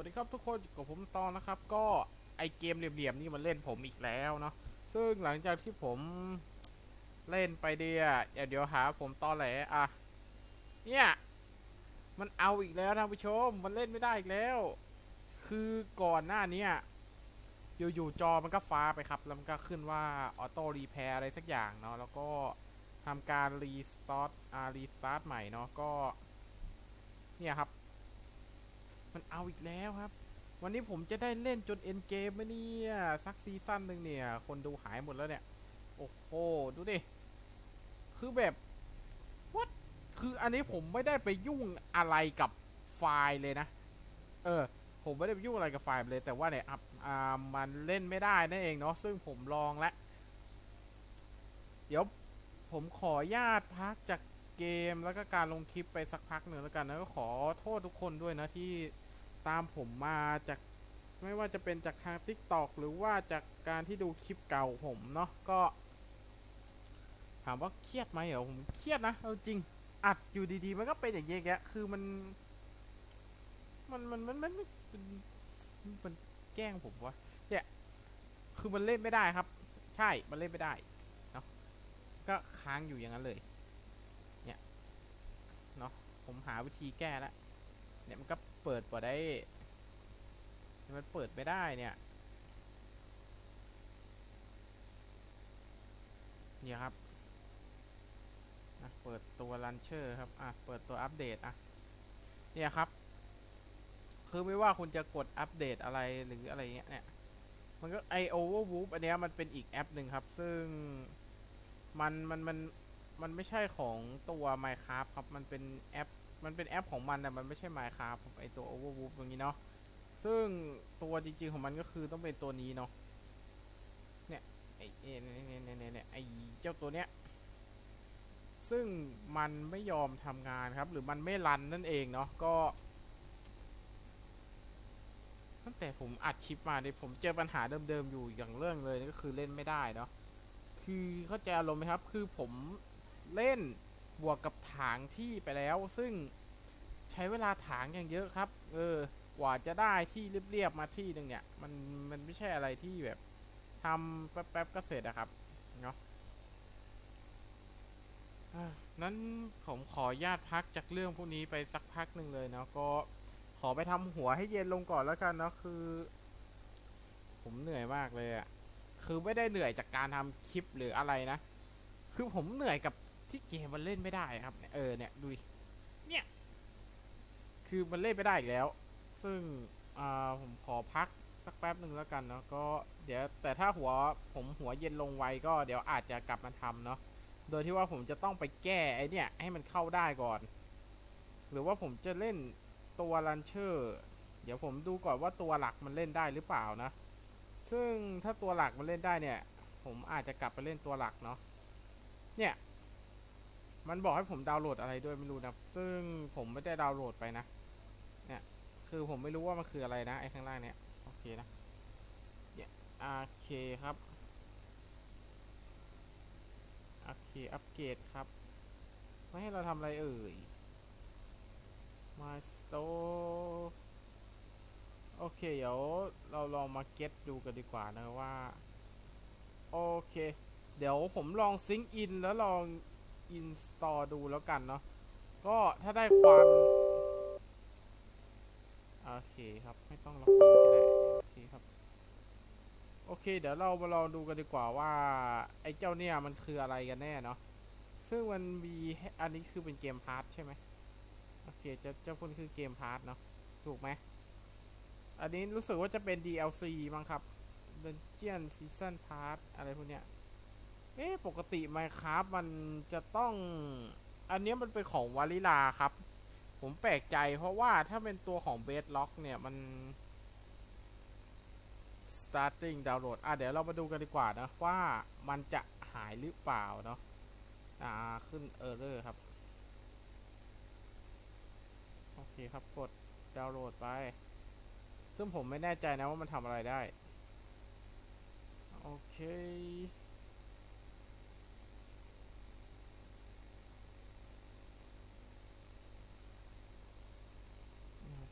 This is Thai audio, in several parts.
วัสดีครับทุกคนกับผมตอนนะครับ ก็ไอเกมเหลี่ยมๆนี่มันเล่นผมอีกแล้วเนาะซึ่งหลังจากที่ผมเล่นไปเดียเดี๋ยวเดี๋ยวหาผมตอแหลอะเนี่ยมันเอาอีกแล้วท่านผู้ชม มันเล่นไม่ได้อีกแล้ว คือก่อนหน้าเนี้ยอยู่ๆจอมันก็ฟ้าไปครับ แล้วมันก็ขึ้นว่าออโต้รีแพร์อะไรสักอย่างเนาะแล้วก็ทำการรีสตาร์ทอ่ารีสตาร์ทใหม่เนาะก็ เนี่ยครับ มันเอาอีกแล้วครับ วันนี้ผมจะได้เล่นจนเอ็นเกมไหมเนี่ยสักซีซั่นหนึ่งเนี่ย คนดูหายหมดแล้วเนี่ย โอ้โห ดูดิ คือแบบ what คืออันนี้ผมไม่ได้ไปยุ่งอะไรกับไฟล์เลยนะ เออ ผมไม่ได้ไปยุ่งอะไรกับไฟล์เลย แต่ว่าเนี่ยอ่ามันเล่นไม่ได้นั่นเองเนาะซึ่งผมลองแล้วเดี๋ยวผมขอญาตพักจาก เกมแล้วก็การลงคลิปไปสักพักหนึ่งแล้วกันนะก็ขอโทษทุกคนด้วยนะที่ตามผมมาจากไม่ว่าจะเป็นจากทาง t ิ k t o k หรือว่าจากการที่ดูคลิปเก่าผมเนาะก็ ถามว่าเครียดไหมเหรอผมเครียดนะเอาจริงอัดอยู่ดีๆ มันก็เป็นอย่างเงี้ยแกคือมัน มันมันมันมันมันมันแกล้งผมวะเนี่ยคือมันเล่นไม่ได้ครับ ใช่มันเล่นไม่ได้เนาะก็ค้างอยู่อย่างนั้นเลย ผมหาวิธีแก้แล้วเนี่ยมันก็เปิดบ่ได้ มันเปิดไม่ได้เนี่ยเนี่ยครับอะเปิดตัวลันเชอร์ครับ อะ เปิดตัวอัปเดตอะ เนี่ยครับ คือไม่ว่าคุณจะกดอัปเดตอะไรหรืออะไรเงี้ยเนี่ย มันก็ไอโอเวอร์วูฟอันเนี้ยมันเป็นอีกแอปหนึ่งครับ ซึ่งมันมันมันมันไม่ใช่ของตัว Minecraft ครับ มันเป็นแอป มันเป็นแอปของมันแต่มันไม่ใช่ Minecraft ครับไอตัว Overwolf อย่างนี้เนาะซึ่งตัวจริงๆของมันก็คือต้องเป็นตัวนี้เนาะเนี่ยไอเนี่ยเนี่ยเนี่ยเนี่ยไอเจ้าตัวเนี้ยซึ่งมันไม่ยอมทำงานครับ หรือมันไม่รันนั่นเองเนาะก็ตั้งแต่ผมอัดคลิปมาเนี่ยผมเจอปัญหาเดิมๆอยู่อย่างเรื่องเลยก็คือเล่นไม่ได้เนาะคือเข้าใจอารมณ์ไหมครับ คือผมเล่น บวกกับถางที่ไปแล้ว ซึ่งใช้เวลาถางอย่างเยอะครับ เออกว่าจะได้ที่เรียบๆมาที่หนึ่งเนี่ย มันมันไม่ใช่อะไรที่แบบทำแป๊บๆก็เสร็จอะครับเนาะนั้นผมขอญาตพักจากเรื่องพวกนี้ไปสักพักหนึ่งเลยเนาะก็ขอไปทำหัวให้เย็นลงก่อนแล้วกันเนาะคือ ผมเหนื่อยมากเลยอะคือไม่ได้เหนื่อยจากการทำคลิปหรืออะไรนะ คือผมเหนื่อยกับ ที่เกมมันเล่นไม่ได้ครับเนี่ยเออเนี่ยดูดิเนี่ย คือมันเล่นไม่ได้อีกแล้ว ซึ่งอ่าผมขอพักสักแป๊บหนึ่งแล้วกันเนาะก็เดี๋ยวแต่ถ้าหัวผมหัวเย็นลงไวก็เดี๋ยวอาจจะกลับมาทำเนาะโดยที่ว่าผมจะต้องไปแก้ไอเนี่ย ให้มันเข้าได้ก่อน หรือว่าผมจะเล่นตัวลันเชอร์เดี๋ยวผมดูก่อนว่าตัวหลักมันเล่นได้หรือเปล่านะ ซึ่งถ้าตัวหลักมันเล่นได้เนี่ย ผมอาจจะกลับไปเล่นตัวหลักเนาะเนี่ย มันบอกให้ผมดาวน์โหลดอะไรด้วยไม่รู้นะ ซึ่งผมไม่ได้ดาวน์โหลดไปนะ เนี่ย คือผมไม่รู้ว่ามันคืออะไรนะไอ้ข้างล่างเนี่ย โอเคนะเนี่ยโอเคครับ โอเค อัปเกรดครับ ไม่ให้เราทำอะไรเอ่ย My store โอเค เดี๋ยวเราลองมาเก็ตดูกันดีกว่านะว่า โอเค เดี๋ยวผมลองซิงค์อินแล้วลอง อินสตอลดูแล้วกันเนาะก็ถ้าได้ความโอเคครับ ไม่ต้องล็อกอินก็ได้โอเคครับ โอเค เดี๋ยวเรามาลองดูกันดีกว่าว่า ไอ้เจ้าเนี่ยมันคืออะไรกันแน่เนาะซึ่งมันมีอันนี้คือเป็นเกมพาร์ทใช่ไหมโอเคเจ้าเจ้าคนคือเกมพาร์ทเนาะถูกไหมอันนี้รู้สึกว่าจะเป็น DLC มั้งครับ Dungeon Season Pass อะไรพวกเนี้ย เอ๊ะปกติ Minecraft มันจะต้อง อันนี้มันเป็นของวาลิลาครับ ผมแปลกใจเพราะว่าถ้าเป็นตัวของ Bedrock เนี่ยมัน starting download อะเดี๋ยวเรามาดูกันดีกว่านะว่ามันจะหายหรือเปล่าเนาะอ่าขึ้น error ครับ โอเคครับกดดาวน์โหลดไป ซึ่งผมไม่แน่ใจนะว่ามันทำอะไรได้ โอเค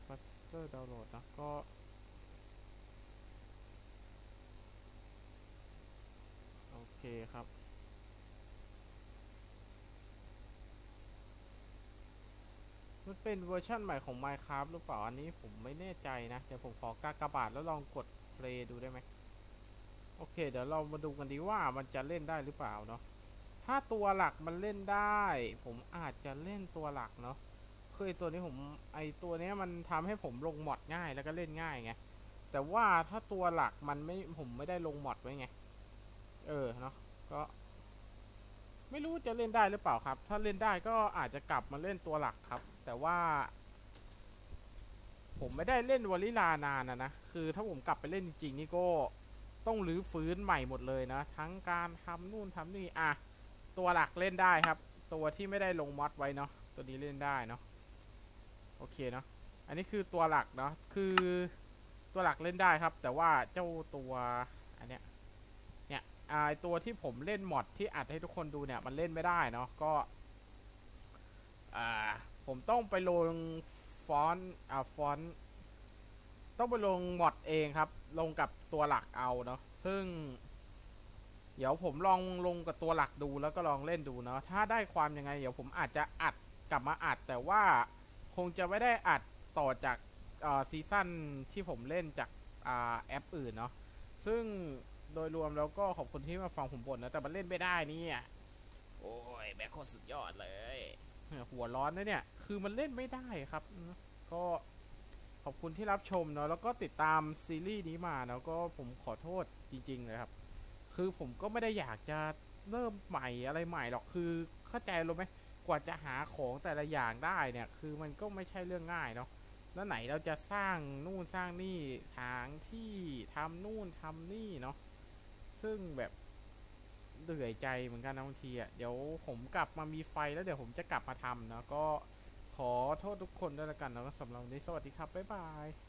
ฟัส เตอร์ดาวน์โหลดนะก็โอเคครับ มันเป็นเวอร์ชั่นใหม่ของ Minecraft หรือเปล่า อันนี้ผมไม่แน่ใจนะ เดี๋ยวผมขอกากบาทแล้วลองกด play ดูได้ไหม โอเค เดี๋ยวเรามาดูกันดีว่ามันจะเล่นได้หรือเปล่าเนาะ ถ้าตัวหลักมันเล่นได้ ผมอาจจะเล่นตัวหลักเนาะ คือไอตัวนี้ผมไอตัวนี้มันทำให้ผมลงมอดง่ายแล้วก็เล่นง่ายไงแต่ว่าถ้าตัวหลักมันไม่ผมไม่ได้ลงมอดไว้ไง เออเนาะก็ ไม่รู้จะเล่นได้หรือเปล่าครับ ถ้าเล่นได้ก็อาจจะกลับมาเล่นตัวหลักครับ แต่ว่า ผมไม่ได้เล่นวอลิลานานนะนะคือถ้าผมกลับไปเล่นจริงๆนี่ก็ต้องรื้อฟื้นใหม่หมดเลยนะ ทั้งการทำนู่นทำนี่อะตัวหลักเล่นได้ครับ ตัวที่ไม่ได้ลงมอดไว้เนาะตัวนี้เล่นได้เนาะ โอเคเนาะอันนี้คือตัวหลักเนาะคือตัวหลักเล่นได้ครับ แต่ว่าเจ้าตัวอันเนี้ยเนี่ยไอตัวที่ผมเล่นมอดที่อัดให้ทุกคนดูเนี่ยมันเล่นไม่ได้เนาะก็อ่าผมต้องไปลงฟอนต์อ่าฟอนต์ต้องไปลงมอดเองครับ ลงกับตัวหลักเอาเนาะซึ่ง เดี๋ยวผมลองลงกับตัวหลักดูแล้วก็ลองเล่นดูเนาะถ้าได้ความยังไง เดี๋ยวผมอาจจะอัดกลับมาอัดแต่ว่า งจะไม่ได้อัดต่อจากซีซั่นที่ผมเล่นจากอาแอปอื่นเนาะซึ่งโดยรวมแล้วก็ขอบคุณที่มาฟังผมบ่นนะ แต่มันเล่นไม่ได้นี่โอ้ยแบคโคตรสุดยอดเลย หัวร้อนนะเนี่ย คือมันเล่นไม่ได้ครับ ก็ขอบคุณที่รับชมเนาะแล้วก็ติดตามซีรีส์นี้มาเนาะก็ผมขอโทษจริงๆเลยครับ คือผมก็ไม่ได้อยากจะเริ่มใหม่อะไรใหม่หรอกคือเข้าใจรู้ไหม กว่าจะหาของแต่ละอย่างได้เนี่ย คือมันก็ไม่ใช่เรื่องง่ายเนาะแล้วไหนเราจะสร้างนู่นสร้างนี่ทางที่ทำนู่นทำนี่เนาะซึ่งแบบเหนื่อยใจเหมือนกันนะบางทีอะเดี๋ยวผมกลับมามีไฟแล้วเดี๋ยวผมจะกลับมาทำเนาะก็ขอโทษทุกคนด้วยละกันเนาะสำหรับวันนี้สวัสดีครับบ๊ายบาย